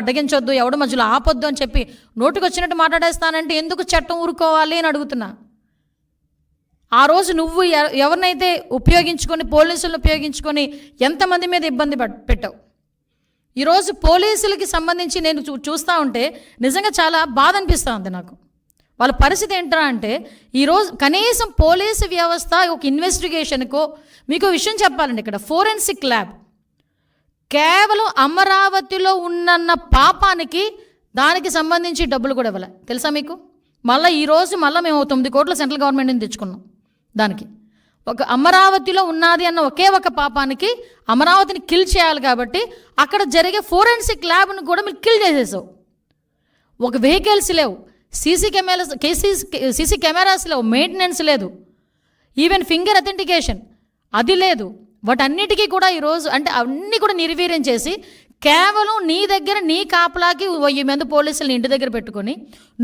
అడ్డగించొద్దు ఎవడు మధ్యలో ఆపొద్దు అని చెప్పి నోటికి వచ్చినట్టు మాట్లాడేస్తానంటే ఎందుకు చట్టం ఊరుకోవాలి అని అడుగుతున్నా. ఆ రోజు నువ్వు ఎవరినైతే ఉపయోగించుకొని పోలీసులను ఉపయోగించుకొని ఎంతమంది మీద ఇబ్బంది పెట్టావు? ఈరోజు పోలీసులకి సంబంధించి నేను చూ చూస్తూ ఉంటే నిజంగా చాలా బాధ అనిపిస్తూ ఉంది నాకు. వాళ్ళ పరిస్థితి ఏంట్రా అంటే ఈరోజు కనీసం పోలీసు వ్యవస్థ ఒక ఇన్వెస్టిగేషన్కో మీకు విషయం చెప్పాలండి ఇక్కడ ఫోరెన్సిక్ ల్యాబ్. కేవలం అమరావతిలో ఉన్నన్న పాపానికి దానికి సంబంధించి డబ్బులు కూడా ఇవ్వలే. తెలుసా మీకు? మళ్ళీ ఈరోజు మళ్ళీ మేము తొమ్మిది కోట్ల సెంట్రల్ గవర్నమెంట్ నుంచి తెచ్చుకున్నాం దానికి. ఒక అమరావతిలో ఉన్నది అన్న ఒకే ఒక పాపానికి అమరావతిని కిల్ చేయాలి కాబట్టి అక్కడ జరిగే ఫోరెన్సిక్ ల్యాబ్ను కూడా మీరు కిల్ చేసేసావు. ఒక వెహికల్స్ లేవు. సీసీ కెమెరాస్ కేసీ సీసీ కెమెరాస్ లేవు. మెయింటెనెన్స్ లేదు. ఈవెన్ ఫింగర్ అథెంటికేషన్ అది లేదు. వాటన్నిటికీ కూడా ఈరోజు అంటే అన్నీ కూడా నిర్వీర్యం చేసి కేవలం నీ దగ్గర నీ కాపలాకి వెయ్యి మంది పోలీసులు ఇంటి దగ్గర పెట్టుకొని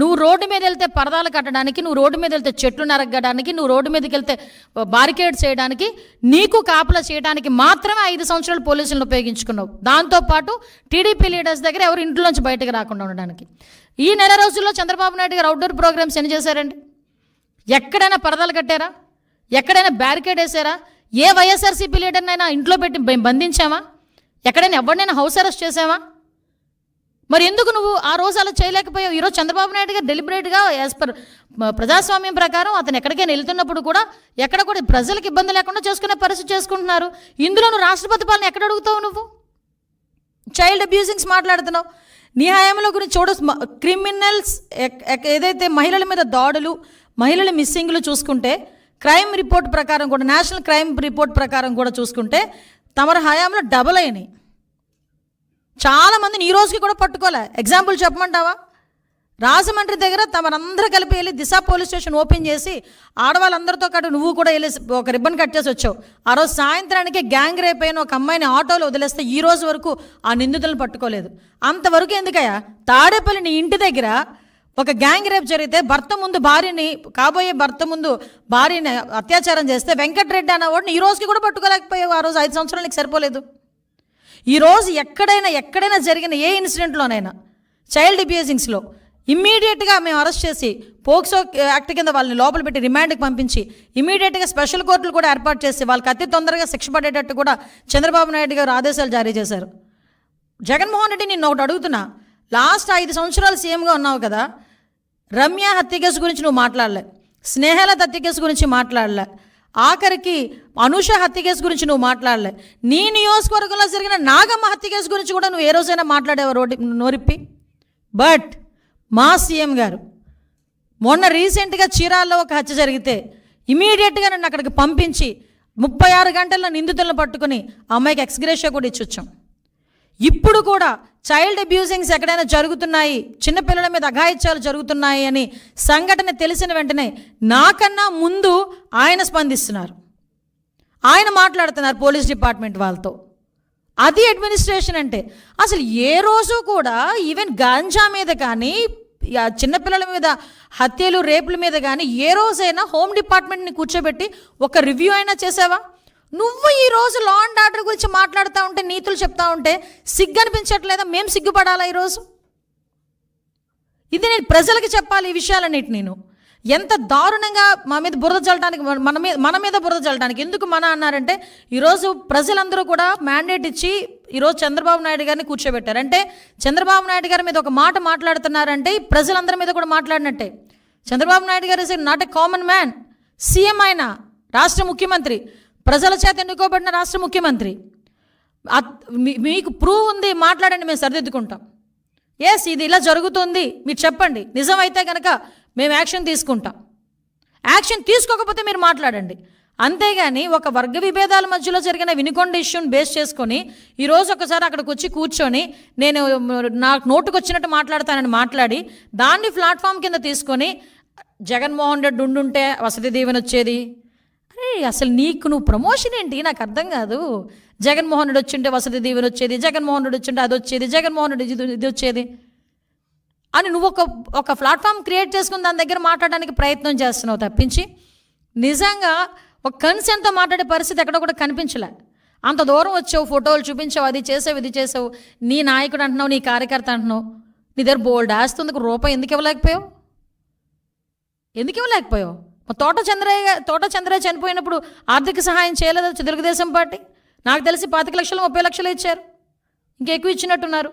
నువ్వు రోడ్డు మీద వెళ్తే పరదాలు కట్టడానికి నువ్వు రోడ్డు మీద వెళ్తే చెట్లు నరగడానికి నువ్వు రోడ్డు మీదకి వెళ్తే బారికేడ్ చేయడానికి నీకు కాపలా చేయడానికి మాత్రమే ఐదు సంవత్సరాలు పోలీసులను ఉపయోగించుకున్నావు. దాంతోపాటు టీడీపీ లీడర్స్ దగ్గర ఎవరు ఇంట్లోంచి బయటకు రాకుండా ఉండడానికి. ఈ నెల రోజుల్లో చంద్రబాబు నాయుడు గారు అవుట్డోర్ ప్రోగ్రామ్స్ ఎన్ని చేశారండి? ఎక్కడైనా పరదాలు కట్టారా? ఎక్కడైనా బ్యారికేడ్ వేసారా? ఏ వైఎస్ఆర్సీపీ లీడర్నైనా ఇంట్లో పెట్టి బ- బంధించామా ఎక్కడైనా ఎవరినైనా హౌస్ అరెస్ట్ చేసావా? మరి ఎందుకు నువ్వు ఆ రోజు అలా చేయలేకపోయావు? ఈరోజు చంద్రబాబు నాయుడు గారు డెలిబరేట్గా యాజ్ పర్ ప్రజాస్వామ్యం ప్రకారం అతను ఎక్కడికైనా వెళ్తున్నప్పుడు కూడా ఎక్కడ కూడా ప్రజలకు ఇబ్బంది లేకుండా చేసుకునే పరిస్థితి చేసుకుంటున్నారు. ఇందులో నువ్వు రాష్ట్రపతి పాలన ఎక్కడ అడుగుతావు నువ్వు? చైల్డ్ అబ్యూజింగ్స్ మాట్లాడుతున్నావు. నీ హయాంలో గురించి చూడ క్రిమినల్స్ ఏదైతే మహిళల మీద దాడులు మహిళల మిస్సింగ్లు చూసుకుంటే క్రైమ్ రిపోర్ట్ ప్రకారం కూడా నేషనల్ క్రైమ్ రిపోర్ట్ ప్రకారం కూడా చూసుకుంటే తమరి హయాంలో డబల్ అయినాయి. చాలా మందిని ఈ రోజుకి కూడా పట్టుకోలే. ఎగ్జాంపుల్ చెప్పమంటావా? రాజమండ్రి దగ్గర తమరందరూ కలిపి వెళ్ళి దిశ పోలీస్ స్టేషన్ ఓపెన్ చేసి ఆడవాళ్ళందరితో కాటు నువ్వు కూడా వెళ్ళి ఒక రిబ్బన్ కట్ చేసి వచ్చావు. ఆ రోజు సాయంత్రానికి గ్యాంగ్ రేప్ అయిన ఒక అమ్మాయిని ఆటోలో వదిలేస్తే ఈ రోజు వరకు ఆ నిందితులను పట్టుకోలేదు. అంతవరకు ఎందుకయ్యా? తాడేపల్లి నీ ఇంటి దగ్గర ఒక గ్యాంగ్ రేప్ జరిగితే భర్త ముందు భార్యని కాబోయే భర్త ముందు భార్యని అత్యాచారం చేస్తే వెంకటరెడ్డి అన్నవాడిని ఈ రోజుకి కూడా పట్టుకోలేకపోయావు. ఆ రోజు ఐదు సంవత్సరాలకి సరిపోలేదు. ఈరోజు ఎక్కడైనా ఎక్కడైనా జరిగిన ఏ ఇన్సిడెంట్లోనైనా చైల్డ్ అబ్యూజింగ్స్లో ఇమ్మీడియట్గా మేము అరెస్ట్ చేసి పోక్సో యాక్ట్ కింద వాళ్ళని లోపల పెట్టి రిమాండ్కి పంపించి ఇమీడియట్గా స్పెషల్ కోర్టులు కూడా ఏర్పాటు చేసి వాళ్ళకి అతి తొందరగా శిక్ష పడేటట్టు కూడా చంద్రబాబు నాయుడు గారు ఆదేశాలు జారీ చేశారు. జగన్మోహన్ రెడ్డి నేను ఒకటి అడుగుతున్నా. లాస్ట్ ఐదు సంవత్సరాలు సీఎంగా ఉన్నావు కదా. రమ్య హత్య కేసు గురించి నువ్వు మాట్లాడలే. స్నేహలత హత్య కేసు గురించి మాట్లాడలే. ఆఖరికి అనుష హత్య కేసు గురించి నువ్వు మాట్లాడలే. నీ నియోజకవర్గంలో జరిగిన నాగమ్మ హత్య కేసు గురించి కూడా నువ్వు ఏ రోజైనా మాట్లాడేవా రోడ్డు నోరిప్పి? బట్ మా సీఎం గారు మొన్న రీసెంట్గా చీరాల్లో ఒక హత్య జరిగితే ఇమీడియట్గా నన్ను అక్కడికి పంపించి ముప్పై ఆరు గంటల్లో నిందితులను పట్టుకుని అమ్మాయికి ఎక్స్గ్రేషియా కూడా ఇచ్చొచ్చాం. ఇప్పుడు కూడా చైల్డ్ అబ్యూజింగ్స్ ఎక్కడైనా జరుగుతున్నాయి చిన్నపిల్లల మీద అఘాయిత్యాలు జరుగుతున్నాయి అని సంఘటన తెలిసిన వెంటనే నాకన్నా ముందు ఆయన స్పందిస్తున్నారు. ఆయన మాట్లాడుతున్నారు పోలీస్ డిపార్ట్మెంట్ వాళ్ళతో. అది అడ్మినిస్ట్రేషన్ అంటే అసలు ఏ రోజు కూడా ఈవెన్ గాంజా మీద కానీ చిన్నపిల్లల మీద హత్యలు రేపుల మీద కానీ ఏ రోజైనా హోమ్ డిపార్ట్మెంట్ని కూర్చోబెట్టి ఒక రివ్యూ అయినా చేసావా? నువ్వు ఈ రోజు లా అండ్ ఆర్డర్ గురించి మాట్లాడుతూ ఉంటే నీతులు చెప్తా ఉంటే సిగ్గు అనిపించట్లేదా మేము సిగ్గుపడాలా ఈరోజు? ఇది నేను ప్రజలకి చెప్పాలి ఈ విషయాలన్నిటి నేను. ఎంత దారుణంగా మా మీద బురద చల్లడానికి మన మీద మన మీద బురద చల్లడానికి ఎందుకు మన అన్నారంటే ఈరోజు ప్రజలందరూ కూడా మ్యాండేట్ ఇచ్చి ఈరోజు చంద్రబాబు నాయుడు గారిని కూర్చోబెట్టారు. అంటే చంద్రబాబు నాయుడు గారి మీద ఒక మాట మాట్లాడుతున్నారంటే ఈ ప్రజలందరి మీద కూడా మాట్లాడినట్టే. Chandrababu Naidu garu is not a common man CM ఆయన రాష్ట్ర ముఖ్యమంత్రి ప్రజల చేత ఎన్నుకోబడిన రాష్ట్ర ముఖ్యమంత్రి. మీకు ప్రూవ్ ఉంది మాట్లాడండి మేము సరిదిద్దుకుంటాం. ఎస్ ఇది ఇలా జరుగుతుంది మీరు చెప్పండి. నిజమైతే కనుక మేము యాక్షన్ తీసుకుంటాం. యాక్షన్ తీసుకోకపోతే మీరు మాట్లాడండి. అంతేగాని ఒక వర్గ విభేదాల మధ్యలో జరిగిన వినుకొండ ఇష్యూని బేస్ చేసుకొని ఈరోజు ఒకసారి అక్కడికి వచ్చి కూర్చొని నేను నాకు నోటుకు వచ్చినట్టు మాట్లాడతానని మాట్లాడి దాన్ని ప్లాట్ఫామ్ కింద తీసుకొని జగన్మోహన్ రెడ్డి ఉండుంటే వసతి దీవెన వచ్చేది? అరే అసలు నీకు నువ్వు ప్రమోషన్ ఏంటి? నాకు అర్థం కాదు. జగన్మోహన్ రెడ్డి వచ్చింటే వసతి దీవెన వచ్చేది జగన్మోహన్ రెడ్డి వచ్చింటే అది వచ్చేది జగన్మోహన్ రెడ్డి ఇది ఇది వచ్చేది. అని నువ్వు ఒక ఒక ప్లాట్ఫామ్ క్రియేట్ చేసుకుని దాని దగ్గర మాట్లాడడానికి ప్రయత్నం చేస్తున్నావు తప్పించి నిజంగా ఒక కన్సెంట్తో మాట్లాడే పరిస్థితి ఎక్కడ కూడా కనిపించలే. అంత దూరం వచ్చావు ఫోటోలు చూపించావు అది చేసావు ఇది చేసావు నీ నాయకుడు అంటున్నావు నీ కార్యకర్త అంటున్నావు నీ దగ్గర బోల్డ్ ఆస్తుంది రూపాయి ఎందుకు ఇవ్వలేకపోయావు? ఎందుకు ఇవ్వలేకపోయావు? తోట చంద్రయ్య తోట చంద్రయ్య చనిపోయినప్పుడు ఆర్థిక సహాయం చేయలేదా తెలుగుదేశం పార్టీ? నాకు తెలిసి పాతిక లక్షలు ముప్పై లక్షలు ఇచ్చారు. ఇంకా ఎక్కువ ఇచ్చినట్టున్నారు.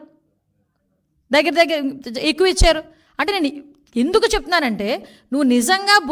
దగ్గర దగ్గర ఎక్కువ ఇచ్చారు. అంటే నేను ఎందుకు చెప్తున్నానంటే నువ్వు నిజంగా భుజ